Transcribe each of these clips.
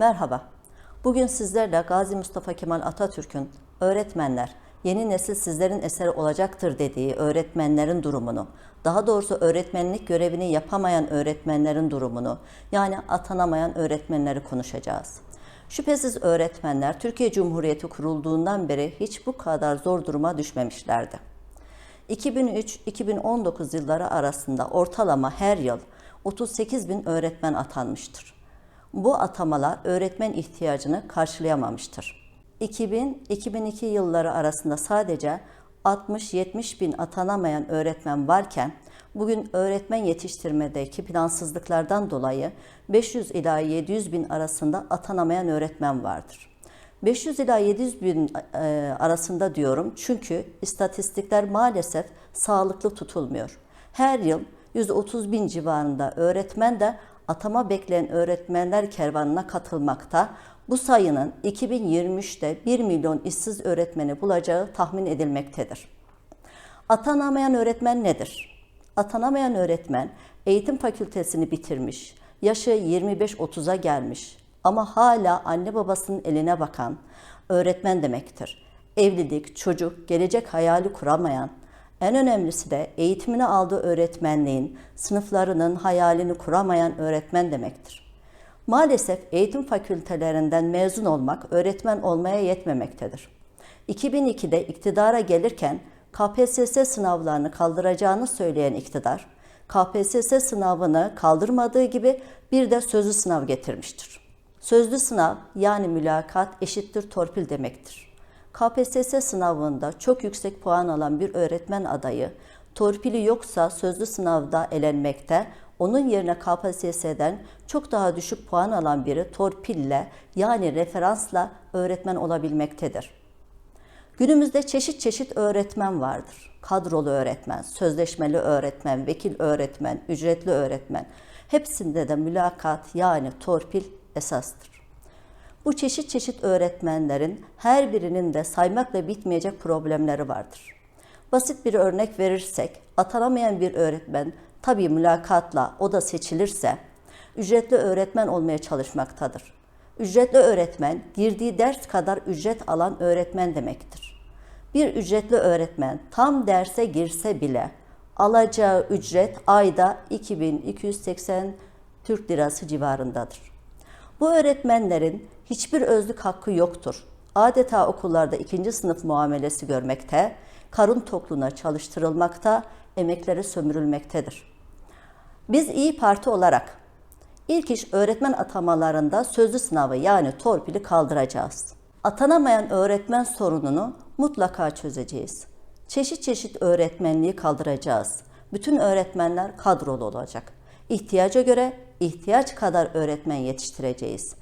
Merhaba. Bugün sizlerle Gazi Mustafa Kemal Atatürk'ün öğretmenler, yeni nesil sizlerin eseri olacaktır dediği öğretmenlerin durumunu, daha doğrusu öğretmenlik görevini yapamayan öğretmenlerin durumunu, yani atanamayan öğretmenleri konuşacağız. Şüphesiz öğretmenler Türkiye Cumhuriyeti kurulduğundan beri hiç bu kadar zor duruma düşmemişlerdi. 2003-2019 yılları arasında ortalama her yıl 38 bin öğretmen atanmıştır. Bu atamalar öğretmen ihtiyacını karşılayamamıştır. 2000-2002 yılları arasında sadece 60-70 bin atanamayan öğretmen varken bugün öğretmen yetiştirmedeki plansızlıklardan dolayı 500 ila 700 bin arasında atanamayan öğretmen vardır. 500 ila 700 bin e, arasında diyorum çünkü istatistikler maalesef sağlıklı tutulmuyor. Her yıl 130 bin civarında öğretmen de atama bekleyen öğretmenler kervanına katılmakta. Bu sayının 2023'te 1 milyon işsiz öğretmeni bulacağı tahmin edilmektedir. Atanamayan öğretmen nedir? Atanamayan öğretmen eğitim fakültesini bitirmiş, yaşı 25-30'a gelmiş ama hala anne babasının eline bakan öğretmen demektir. Evlilik, çocuk, gelecek hayali kuramayan, en önemlisi de eğitimini aldığı öğretmenliğin sınıflarının hayalini kuramayan öğretmen demektir. Maalesef eğitim fakültelerinden mezun olmak öğretmen olmaya yetmemektedir. 2002'de iktidara gelirken KPSS sınavlarını kaldıracağını söyleyen iktidar, KPSS sınavını kaldırmadığı gibi bir de sözlü sınav getirmiştir. Sözlü sınav yani mülakat eşittir torpil demektir. KPSS sınavında çok yüksek puan alan bir öğretmen adayı torpili yoksa sözlü sınavda elenmekte, onun yerine KPSS'den çok daha düşük puan alan biri torpille yani referansla öğretmen olabilmektedir. Günümüzde çeşit çeşit öğretmen vardır. Kadrolu öğretmen, sözleşmeli öğretmen, vekil öğretmen, ücretli öğretmen. Hepsinde de mülakat yani torpil esastır. Bu çeşit çeşit öğretmenlerin her birinin de saymakla bitmeyecek problemleri vardır. Basit bir örnek verirsek, atanamayan bir öğretmen tabii mülakatla o da seçilirse ücretli öğretmen olmaya çalışmaktadır. Ücretli öğretmen girdiği ders kadar ücret alan öğretmen demektir. Bir ücretli öğretmen tam derse girse bile alacağı ücret ayda 2280 Türk lirası civarındadır. Bu öğretmenlerin hiçbir özlük hakkı yoktur. Adeta okullarda ikinci sınıf muamelesi görmekte, karın tokluğuna çalıştırılmakta, emekleri sömürülmektedir. Biz İyi Parti olarak ilk iş öğretmen atamalarında sözlü sınavı yani torpili kaldıracağız. Atanamayan öğretmen sorununu mutlaka çözeceğiz. Çeşit çeşit öğretmenliği kaldıracağız. Bütün öğretmenler kadrolu olacak. İhtiyaca göre ihtiyaç kadar öğretmen yetiştireceğiz.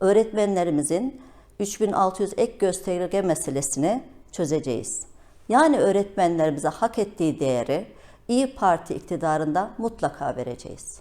Öğretmenlerimizin 3600 ek gösterge meselesini çözeceğiz. Yani öğretmenlerimize hak ettiği değeri İyi Parti iktidarında mutlaka vereceğiz.